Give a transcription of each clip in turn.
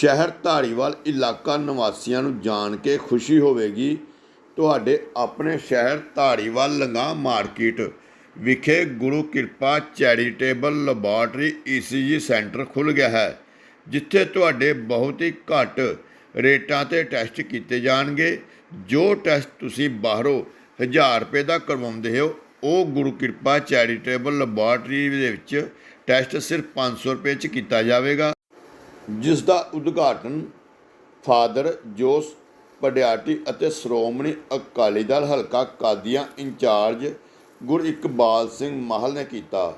ਸ਼ਹਿਰ ਧਾਰੀਵਾਲ ਇਲਾਕਾ ਨਿਵਾਸੀਆਂ ਨੂੰ ਜਾਣ ਕੇ ਖੁਸ਼ੀ ਹੋਵੇਗੀ। ਤੁਹਾਡੇ ਆਪਣੇ ਸ਼ਹਿਰ ਧਾਰੀਵਾਲ ਲੰਗਾ ਮਾਰਕੀਟ ਵਿਖੇ ਗੁਰੂ ਕਿਰਪਾ ਚੈਰੀਟੇਬਲ ਲੈਬਾਰਟਰੀ ਈਸੀਜੀ ਸੈਂਟਰ ਖੁੱਲ੍ਹ ਗਿਆ ਹੈ, ਜਿੱਥੇ ਤੁਹਾਡੇ ਬਹੁਤ ਹੀ ਘੱਟ ਰੇਟਾਂ ਤੇ ਟੈਸਟ ਕੀਤੇ ਜਾਣਗੇ। ਜੋ ਟੈਸਟ ਤੁਸੀਂ ਬਾਹਰੋਂ 1000 ਰੁਪਏ ਦਾ ਕਰਵਾਉਂਦੇ ਹੋ, ਉਹ ਗੁਰੂ ਕਿਰਪਾ ਚੈਰੀਟੇਬਲ ਲੈਬਾਰਟਰੀ ਦੇ ਵਿੱਚ ਟੈਸਟ ਸਿਰਫ 500 ਰੁਪਏ 'ਚ ਕੀਤਾ ਜਾਵੇਗਾ। ਜਿਸ ਦਾ ਉਦਘਾਟਨ ਫਾਦਰ ਜੋਸ ਪਡਿਆਟੀ ਅਤੇ ਸ਼੍ਰੋਮਣੀ ਅਕਾਲੀ ਦਲ ਹਲਕਾ ਕਾਦੀਆਂ ਇੰਚਾਰਜ ਗੁਰ ਇਕਬਾਲ ਸਿੰਘ ਮਾਹਲ ਨੇ ਕੀਤਾ।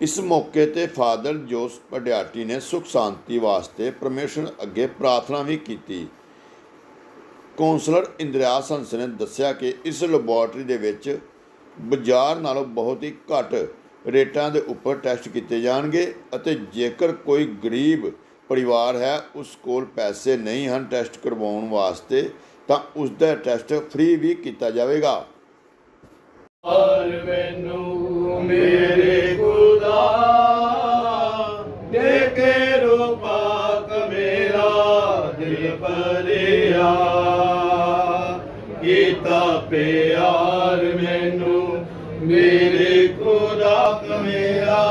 ਇਸ ਮੌਕੇ ਤੇ ਫਾਦਰ ਜੋਸ ਪਡਿਆਟੀ ਨੇ ਸੁਖ ਸ਼ਾਂਤੀ ਵਾਸਤੇ ਪਰਮੇਸ਼ਰ ਅੱਗੇ ਪ੍ਰਾਰਥਨਾ ਵੀ ਕੀਤੀ। ਕੌਂਸਲਰ ਇੰਦਰਿਆਸ ਹੰਸ ਨੇ ਦੱਸਿਆ ਕਿ ਇਸ ਲੈਬੋਰਟਰੀ ਦੇ ਵਿੱਚ ਬਾਜ਼ਾਰ ਨਾਲੋਂ ਬਹੁਤ ਹੀ ਘੱਟ ਰੇਟਾਂ ਦੇ ਉੱਪਰ ਟੈਸਟ ਕੀਤੇ ਜਾਣਗੇ ਅਤੇ ਜੇਕਰ ਕੋਈ ਗਰੀਬ ਪਰਿਵਾਰ ਹੈ, ਉਸ ਕੋਲ ਪੈਸੇ ਨਹੀਂ ਹਨ ਟੈਸਟ ਕਰਵਾਉਣ ਵਾਸਤੇ, ਤਾਂ ਉਸ ਦਾ ਟੈਸਟ ਫ੍ਰੀ ਵੀ ਕੀਤਾ ਜਾਵੇਗਾ। ਹਰ ਮੈਨੂੰ ਮੇਰੇ ਖੁਦਾ, ਦੇ ਰੂਪਾਕ ਮੇਰਾ ਦਿਲ ਭਰਿਆ। ਕੀਤਾ ਪਿਆਰ ਮੈਨੂੰ ਮੇਰੇ ਖੁਦਾ, ਮੇਰਾ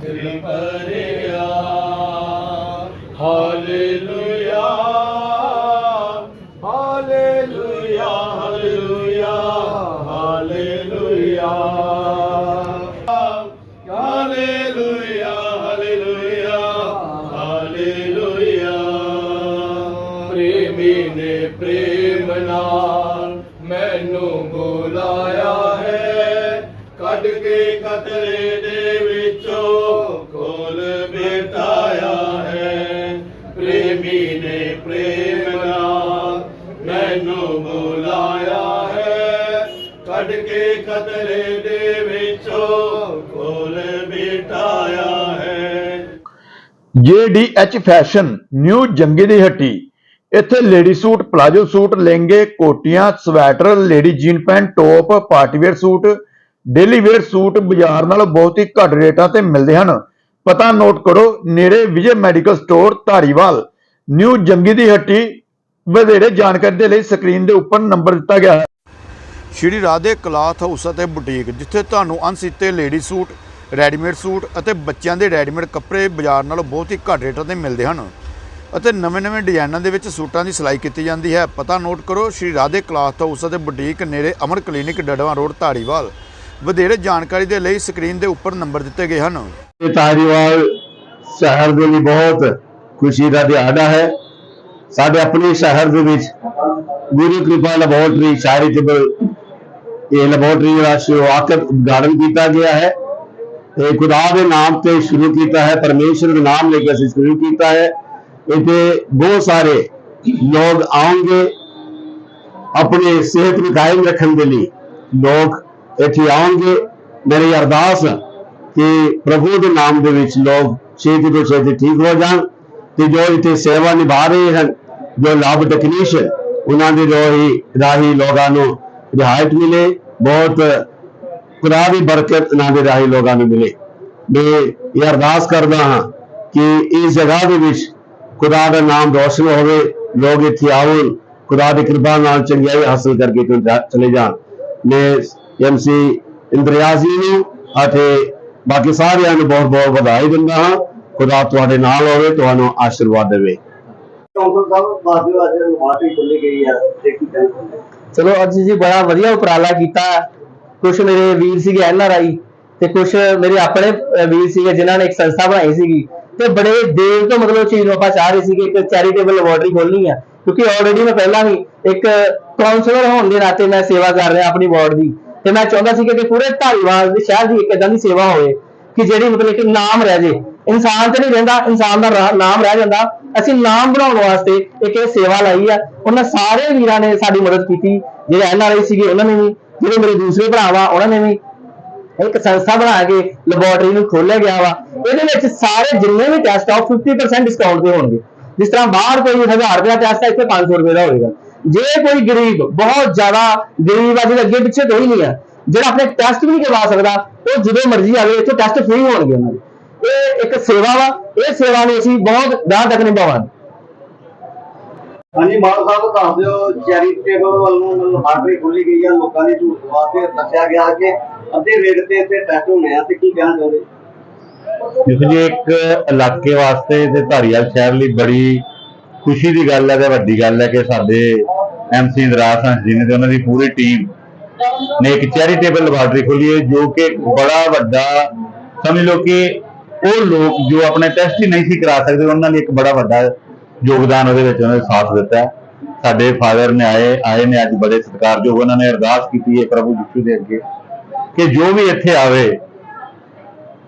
ਦਿਲ ਭਰਿਆ। ਪ੍ਰੇਮੀ ਨੇ ਪ੍ਰੇਮ ਨਾਲ ਮੈਨੂੰ ਬੁਲਾਇਆ ਹੈ ਕੱਢ ਕੇ ਕਤਰੇ ਦੇ ਵਿੱਚੋਂ ਕੱਢ ਕੇ ਕਤਰੇ ਦੇ ਵਿੱਚੋਂ ਖੋਲ ਬਿਤਾਇਆ ਹੈ। JDH ਫੈਸ਼ਨ, ਨਿਊ ਜੰਗੀ ਦੀ ਹੱਟੀ। ਇੱਥੇ ਲੇਡੀ ਸੂਟ, ਪਲਾਜੋ ਸੂਟ, ਲਹਿੰਗੇ, ਕੋਟੀਆਂ, sweater, lady jean pant, top party wear suit, daily wear suit ਬਾਜ਼ਾਰ ਨਾਲ ਬਹੁਤ ਹੀ ਘੱਟ ਰੇਟਾਂ ਤੇ ਮਿਲਦੇ ਹਨ। ਪਤਾ ਨੋਟ ਕਰੋ, ਨੇੜੇ Vijay medical store, Dhariwal. New ਜੰਗੀ ਦੀ ਹੱਟੀ, ਵਧੇਰੇ ਜਾਣਕਾਰੀ ਦੇ ਲਈ ਸਕਰੀਨ ਦੇ ਉੱਪਰ ਨੰਬਰ ਦਿੱਤਾ ਗਿਆ ਹੈ। ਸ਼੍ਰੀ ਰਾਧੇ ਕਲਾਥ ਹਾਊਸ ਅਤੇ ਬੁਟੀਕ, ਜਿੱਥੇ ਤੁਹਾਨੂੰ ਅਣਸੀਤੇ ਲੇਡੀ ਸੂਟ, ਰੈਡੀਮੇਡ ਸੂਟ ਅਤੇ ਬੱਚਿਆਂ ਦੇ ਰੈਡੀਮੇਡ ਕੱਪੜੇ ਬਾਜ਼ਾਰ ਨਾਲੋਂ ਬਹੁਤ ਹੀ ਘੱਟ ਰੇਟਾਂ ਤੇ ਮਿਲਦੇ ਹਨ ਅਤੇ ਨਵੇਂ-ਨਵੇਂ ਡਿਜ਼ਾਈਨਾਂ ਦੇ ਵਿੱਚ ਸੂਟਾਂ ਦੀ ਸਿਲਾਈ ਕੀਤੀ ਜਾਂਦੀ ਹੈ। ਪਤਾ ਨੋਟ ਕਰੋ, ਸ਼੍ਰੀ ਰਾਧੇ ਕਲਾਥ ਹਾਊਸ ਅਤੇ ਬੁਟੀਕ ਨੇੜੇ ਅਮਰ ਕਲੀਨਿਕ ਡੜਵਾ ਰੋਡ, ਧਾਰੀਵਾਲ। ਵਧੇਰੇ ਜਾਣਕਾਰੀ ਦੇ ਲਈ ਸਕਰੀਨ ਦੇ ਉੱਪਰ ਨੰਬਰ ਦਿੱਤੇ ਗਏ ਹਨ। ਇਹ ਧਾਰੀਵਾਲ ਸ਼ਹਿਰ ਦੇ ਲਈ ਬਹੁਤ ਖੁਸ਼ੀ ਦਾ ਦਿਹਾੜਾ ਹੈ। ਸਾਡੇ ਆਪਣੇ ਸ਼ਹਿਰ ਦੇ ਵਿੱਚ ਗੁਰੂ ਕਿਰਪਾ ਲੈਬੋਰਟਰੀ ਚੈਰੀਟੇਬਲ ਇਹ ਲੈਬੋਰਟਰੀ ਦਾ ਸ਼ੁਰੂਆਤ ਉਦਘਾਟਨ ਕੀਤਾ ਗਿਆ ਹੈ। ਤੇ ਖੁਦਾ ਦੇ ਨਾਮ ਤੇ ਸ਼ੁਰੂ ਕੀਤਾ ਹੈ, ਪਰਮੇਸ਼ਰ ਦੇ ਨਾਮ ਲੈ ਕੇ ਅਸੀਂ ਸ਼ੁਰੂ ਕੀਤਾ ਹੈ। ਇੱਥੇ ਬਹੁਤ ਸਾਰੇ ਲੋਕ ਆਉਣਗੇ ਆਪਣੇ ਸਿਹਤ ਨੂੰ ਕਾਇਮ ਰੱਖਣ ਦੇ ਲਈ। ਲੋਕ ਇੱਥੇ ਆਉਣਗੇ। ਮੇਰੀ ਅਰਦਾਸ ਕਿ ਪ੍ਰਭੂ ਦੇ ਨਾਮ ਦੇ ਵਿੱਚ ਲੋਕ ਛੇਤੀ ਤੋਂ ਛੇਤੀ ਠੀਕ ਹੋ ਜਾਣ ਤੇ ਜੋ ਇੱਥੇ ਸੇਵਾ ਨਿਭਾ ਰਹੇ ਹਨ, ਜੋ ਲਾਭ ਟੈਕਨੀਸ਼ੀਅਨ ਉਹਨਾਂ ਦੇ ਜੋ ਹੀ ਰਾਹੀ ਲੋਕਾਂ ਨੂੰ ਰਿਹਾਇਤ ਮਿਲੇ। ਬਹੁਤ ਖੁਦਾ ਦੀ ਬਰਕਤ ਉਹਨਾਂ ਦੇ ਰਾਹੀ ਲੋਕਾਂ ਨੂੰ ਮਿਲੇ। ਮੈਂ ਇਹ ਅਰਦਾਸ ਕਰਦਾ ਹਾਂ ਕਿ ਇਸ ਜਗ੍ਹਾ ਦੇ ਵਿੱਚ ਖੁਦਾ ਦਾ ਨਾਮ ਰੋਸ਼ਨ ਹੋਵੇ, ਲੋਕ ਇੱਥੇ ਆਉਣ, ਖੁਦਾ ਦੀ ਕਿਰਪਾ ਨਾਲ ਚੰਗਿਆਈ ਹਾਸਲ ਕਰਕੇ ਚਲੇ ਜਾਣ। ਮੈਂ ਐਮਸੀ ਇੰਦਰਿਆਜ਼ੀ ਨੂੰ ਅਤੇ ਬਾਕੀ ਸਾਰਿਆਂ ਨੂੰ ਬਹੁਤ ਬਹੁਤ ਵਧਾਈ ਦਿੰਦਾ ਹਾਂ। ਖੁਦਾ ਤੁਹਾਡੇ ਨਾਲ ਹੋਵੇ, ਤੁਹਾਨੂੰ ਆਸ਼ੀਰਵਾਦ ਦੇਵੇ। ਕੌਂਸਲ ਸਾਹਿਬ ਬਾਜੂ ਅੱਜ ਮਾਰਕੀਟ ਖੁੱਲੀ ਗਈ ਹੈ ਤੇ ਕੀ ਚਲੋ ਅੱਜ ਜੀ ਬੜਾ ਵਧੀਆ ਉਪਰਾਲਾ ਕੀਤਾ। ਕੁਝ ਮੇਰੇ ਵੀਰ ਸੀਗੇ ਐਨ ਤੇ ਕੁਝ ਮੇਰੇ ਆਪਣੇ ਵੀਰ ਸੀਗੇ ਜਿਨ੍ਹਾਂ ਨੇ ਇੱਕ ਸੰਸਥਾ ਬਣਾਈ ਸੀਗੀ। ਤੇ ਬੜੇ ਦੇਰ ਤੋਂ ਮਤਲਬ ਚੀਜ਼ ਨੂੰ ਆਪਾਂ ਚਾਹ ਰਹੇ ਸੀਗੇ ਕਿ ਚੈਰੀਟੇਬਲ ਲੈਬੋਰਟਰੀ ਖੋਲਣੀ ਆ। ਕਿਉਂਕਿ ਆਲਰੇਡੀ ਮੈਂ ਪਹਿਲਾਂ ਵੀ ਇੱਕ ਕਾਉਂਸਲਰ ਹੋਣ ਦੇ ਨਾਤੇ ਮੈਂ ਸੇਵਾ ਕਰ ਰਿਹਾ ਆਪਣੀ ਵਾਰਡ ਦੀ। ਤੇ ਮੈਂ ਚਾਹੁੰਦਾ ਸੀ ਕਿ ਪੂਰੇ ਧਾਰੀਵਾਲ ਦੇ ਸ਼ਹਿਰ ਦੀ ਇੱਕ ਇਦਾਂ ਦੀ ਸੇਵਾ ਹੋਵੇ ਕਿ ਜਿਹੜੀ ਮਤਲਬ ਕਿ ਨਾਮ ਰਹਿ ਜੇ। ਇਨਸਾਨ ਤੇ ਨਹੀਂ ਰਹਿੰਦਾ, ਇਨਸਾਨ ਦਾ ਨਾਮ ਰਹਿ ਜਾਂਦਾ। ਅਸੀਂ ਨਾਮ ਬਣਾਉਣ ਵਾਸਤੇ ਇੱਕ ਇਹ ਸੇਵਾ ਲਾਈ ਆ। ਉਹਨਾਂ ਸਾਰੇ ਵੀਰਾਂ ਨੇ ਸਾਡੀ ਮਦਦ ਕੀਤੀ। ਜਿਹੜੇ ਐਨ ਆਰ ਆਈ ਸੀਗੇ, ਉਹਨਾਂ ਨੇ ਵੀ। ਜਿਹੜੇ ਮੇਰੇ ਦੂਸਰੇ ਭਰਾ ਵਾ, ਉਹਨਾਂ ਨੇ ਵੀ। ਇੱਕ ਸੰਸਥਾ ਬਣਾ ਕੇ ਲੈਬੋਰਟਰੀ ਨੂੰ ਖੋਲਿਆ ਗਿਆ ਵਾ। ਇਹਦੇ ਵਿੱਚ ਸਾਰੇ ਜਿੰਨੇ ਵੀ ਟੈਸਟ ਆ, ਉਹ 50% ਡਿਸਕਾਊਂਟ ਤੇ ਹੋਣਗੇ। ਜਿਸ ਤਰ੍ਹਾਂ ਬਾਹਰ ਕੋਈ 1000 ਰੁਪਏ ਦਾ ਟੈਸਟ ਆ, ਇੱਥੇ 500 ਰੁਪਏ ਦਾ ਹੋਏਗਾ। ਜੇ ਕੋਈ ਗਰੀਬ, ਬਹੁਤ ਜ਼ਿਆਦਾ ਗਰੀਬ ਆ, ਜਿਹਦੇ ਅੱਗੇ ਪਿੱਛੇ ਕੋਈ ਨਹੀਂ ਆ, ਜਿਹੜਾ ਆਪਣੇ ਟੈਸਟ ਵੀ ਨਹੀਂ ਕਰਵਾ ਸਕਦਾ, ਉਹ ਜਦੋਂ ਮਰਜ਼ੀ ਆਵੇ, ਇੱਥੇ ਟੈਸਟ ਫ੍ਰੀ ਹੋਣਗੇ ਉਹਨਾਂ ਦੇ। ਇਹ ਇੱਕ ਸੇਵਾ ਵਾ। ਇਹ ਸੇਵਾ ਨੂੰ ਅਸੀਂ ਬਹੁਤ ਗਾਂ ਤੱਕ ਨਿਭਾਵਾਂਗੇ। ਹਾਂਜੀ ਮਾਨ ਸਾਹਿਬ ਦੱਸ ਦਿਓ ਚੈਰੀਟੇਬਲ ਵੱਲੋਂ ਲਾਟਰੀ ਖੋਲੀ ਗਈ ਹੈ ਲੋਕਾਂ ਦੀ ਝੂਠ ਵਾਸਤੇ ਦੱਸਿਆ ਗਿਆ ਕਿ ਅੱਧੇ ਰੇਟ ਤੇ ਇੱਥੇ ਟੈਸਟ ਹੋਣੇ ਆ ਤੇ ਕੀ ਕਹਿਣਾ ਚਾਹੁੰਦੇ ਦੇਖੋ ਜੀ ਇੱਕ ਇਲਾਕੇ ਵਾਸਤੇ ਤੇ ਧਾਰੀਵਾਲ ਸ਼ਹਿਰ ਲਈ ਬੜੀ ਖੁਸ਼ੀ ਦੀ ਗੱਲ ਹੈ ਤੇ ਵੱਡੀ ਗੱਲ ਹੈ ਕਿ ਸਾਡੇ ਐਮਸੀ ਇੰਦਰਾਜ ਹੰਸ ਜੀ ਨੇ ਤੇ ਉਹਨਾਂ ਦੀ ਪੂਰੀ ਟੀਮ ਨੇ ਇੱਕ ਚੈਰੀਟੇਬਲ ਲੈਬਾਰਟਰੀ ਖੋਲੀ ਹੈ ਜੋ ਕਿ ਬੜਾ ਵੱਡਾ ਸਮਝ ਲਓ ਕਿ ਉਹ ਲੋਕ ਜੋ ਆਪਣੇ ਟੈਸਟ ਹੀ ਨਹੀਂ ਸੀ ਕਰਾ ਸਕਦੇ, ਉਹਨਾਂ ਲਈ ਇੱਕ ਬੜਾ ਵੱਡਾ ਯੋਗਦਾਨ ਉਹਦੇ ਵਿੱਚ ਉਹਨਾਂ ਨੇ ਸਾਥ ਦਿੱਤਾ। ਸਾਡੇ ਫਾਦਰ ਨੇ ਆਏ ਆਏ ਨੇ ਅੱਜ ਬੜੇ ਸਤਿਕਾਰਯੋਗ, ਉਹਨਾਂ ਨੇ ਅਰਦਾਸ ਕੀਤੀ ਹੈ ਪ੍ਰਭੂ ਯਿਸੂ ਦੇ ਅੱਗੇ ਕਿ ਜੋ ਵੀ ਇੱਥੇ ਆਵੇ,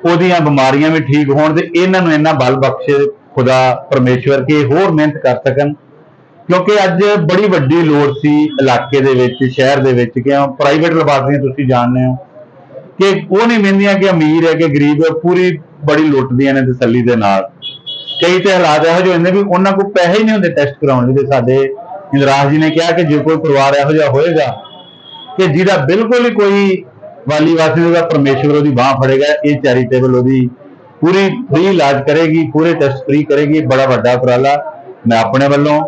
ਉਹਦੀਆਂ ਬਿਮਾਰੀਆਂ ਵੀ ਠੀਕ ਹੋਣ ਤੇ ਇਹਨਾਂ ਨੂੰ ਇੰਨਾ ਬਲ ਬਖਸ਼ੇ ਖੁਦਾ ਪਰਮੇਸ਼ਵਰ ਕਿ ਹੋਰ ਮਿਹਨਤ ਕਰ ਸਕਣ। ਕਿਉਂਕਿ ਅੱਜ ਬੜੀ ਵੱਡੀ ਲੋੜ ਸੀ ਇਲਾਕੇ ਦੇ ਵਿੱਚ, ਸ਼ਹਿਰ ਦੇ ਵਿੱਚ ਕਿ ਪ੍ਰਾਈਵੇਟ ਲੈਬਾਰਟਰੀਆਂ ਤੁਸੀਂ ਜਾਣਦੇ ਹੋ ਕਿ ਉਹ ਨਹੀਂ ਮਿਲਦੀਆਂ ਕਿ ਅਮੀਰ ਹੈ ਕਿ ਗਰੀਬ ਹੈ, ਪੂਰੀ ਬੜੀ ਲੁੱਟਦੀਆਂ ਨੇ ਤਸੱਲੀ ਦੇ ਨਾਲ। ਕਈ ਤੇ ਹਾਲਾਤ ਇਹੋ ਜਿਹੇ ਹੁੰਦੇ ਵੀ ਉਹਨਾਂ ਕੋਲ ਪੈਸੇ ਹੀ ਨਹੀਂ ਹੁੰਦੇ ਟੈਸਟ ਕਰਾਉਣ ਦੇ ਸਾਡੇ ਇੰਦਰਾਜ ਜੀ ਨੇ ਕਿਹਾ ਕਿ ਜੇ ਕੋਈ ਪਰਿਵਾਰ ਇਹੋ ਜਿਹਾ ਹੋਏਗਾ ਕਿ ਜਿਹਦਾ ਬਿਲਕੁਲ ਹੀ ਕੋਈ ਵਾਲੀ ਵਾਸੀ ਹੋਗਾ ਪਰਮੇਸ਼ਵਰ ਉਹਦੀ ਬਾਹ ਫੜੇਗਾ, ਇਹ ਚੈਰੀਟੇਬਲ ਉਹਦੀ ਪੂਰੀ ਫ੍ਰੀ ਇਲਾਜ ਕਰੇਗੀ, ਪੂਰੇ ਟੈਸਟ ਫ੍ਰੀ ਕਰੇਗੀ, ਬੜਾ ਵੱਡਾ ਉਪਰਾਲਾ। ਮੈਂ ਆਪਣੇ ਵੱਲੋਂ,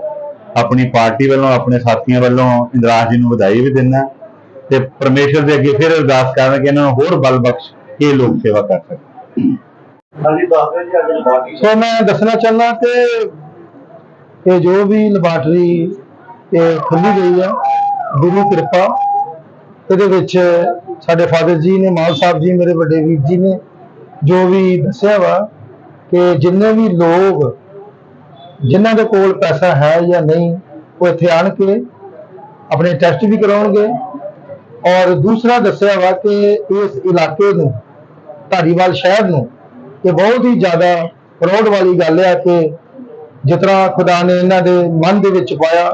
ਆਪਣੀ ਪਾਰਟੀ ਵੱਲੋਂ, ਆਪਣੇ ਸਾਥੀਆਂ ਵੱਲੋਂ ਇੰਦਰਾਜ ਜੀ ਨੂੰ ਵਧਾਈ ਵੀ ਦਿੰਦਾ ਤੇ ਪਰਮੇਸ਼ਵਰ ਦੇ ਅੱਗੇ ਫਿਰ ਅਰਦਾਸ ਕਰਾਂਗਾ ਕਿ ਇਹਨਾਂ ਨੂੰ ਹੋਰ ਬਲ ਬਖਸ਼ ਇਹ ਲੋਕ ਸੇਵਾ ਕਰ ਸਕਣ। ਸੋ ਮੈਂ ਦੱਸਣਾ ਚਾਹੁੰਦਾ ਕਿ ਇਹ ਜੋ ਵੀ ਲੈਬਾਰਟਰੀ ਇਹ ਖੁੱਲੀ ਗਈ ਹੈ ਗੁਰੂ ਕਿਰਪਾ। ਇਹਦੇ ਵਿੱਚ ਸਾਡੇ ਫਾਦਰ ਜੀ ਨੇ ਮਾਲ ਸਾਹਿਬ ਜੀ, ਮੇਰੇ ਵੱਡੇ ਵੀਰ ਜੀ ਨੇ ਜੋ ਵੀ ਦੱਸਿਆ ਵਾ ਕਿ ਜਿੰਨੇ ਵੀ ਲੋਕ, ਜਿਨ੍ਹਾਂ ਦੇ ਕੋਲ ਪੈਸਾ ਹੈ ਜਾਂ ਨਹੀਂ, ਉਹ ਇੱਥੇ ਆਣ ਕੇ ਆਪਣੇ ਟੈਸਟ ਵੀ ਕਰਾਉਣਗੇ। ਔਰ ਦੂਸਰਾ ਦੱਸਿਆ ਵਾ ਕਿ ਇਸ ਇਲਾਕੇ ਨੂੰ, ਧਾਰੀਵਾਲ ਸ਼ਹਿਰ ਨੂੰ ਇਹ ਬਹੁਤ ਹੀ ਜ਼ਿਆਦਾ ਪ੍ਰਾਊਡ ਵਾਲੀ ਗੱਲ ਹੈ ਕਿ ਜਿਸ ਤਰ੍ਹਾਂ ਖੁਦਾ ਨੇ ਇਹਨਾਂ ਦੇ ਮਨ ਦੇ ਵਿੱਚ ਪਾਇਆ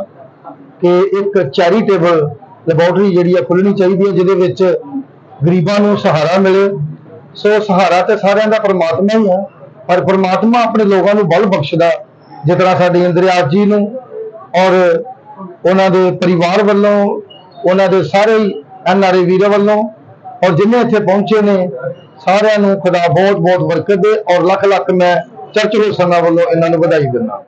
ਕਿ ਇੱਕ ਚੈਰੀਟੇਬਲ ਲੈਬੋਰਟਰੀ ਜਿਹੜੀ ਆ ਖੁੱਲਣੀ ਚਾਹੀਦੀ ਹੈ, ਜਿਹਦੇ ਵਿੱਚ ਗਰੀਬਾਂ ਨੂੰ ਸਹਾਰਾ ਮਿਲੇ। ਸੋ ਸਹਾਰਾ ਤੇ ਸਾਰਿਆਂ ਦਾ ਪਰਮਾਤਮਾ ਹੀ ਹੈ, ਪਰ ਪਰਮਾਤਮਾ ਆਪਣੇ ਲੋਕਾਂ ਨੂੰ ਬਲ ਬਖਸ਼ਦਾ ਜਿਸ ਤਰ੍ਹਾਂ ਸਾਡੇ ਇੰਦਰਿਆਜ ਜੀ ਨੂੰ ਔਰ ਉਹਨਾਂ ਦੇ ਪਰਿਵਾਰ ਵੱਲੋਂ, ਉਹਨਾਂ ਦੇ ਸਾਰੇ ਐਨਆਰਏ ਵੀਰਾਂ ਵੱਲੋਂ ਔਰ ਜਿੰਨੇ ਇੱਥੇ ਪਹੁੰਚੇ ਨੇ ਸਾਰਿਆਂ ਨੂੰ ਖੁਦਾ ਬਹੁਤ ਬਹੁਤ ਬਰਕਤ ਦੇ ਔਰ ਲੱਖ ਲੱਖ ਮੈਂ ਚਰਚ ਰੋਸਨਾ ਵੱਲੋਂ ਇਹਨਾਂ ਨੂੰ ਵਧਾਈ ਦਿੰਦਾ।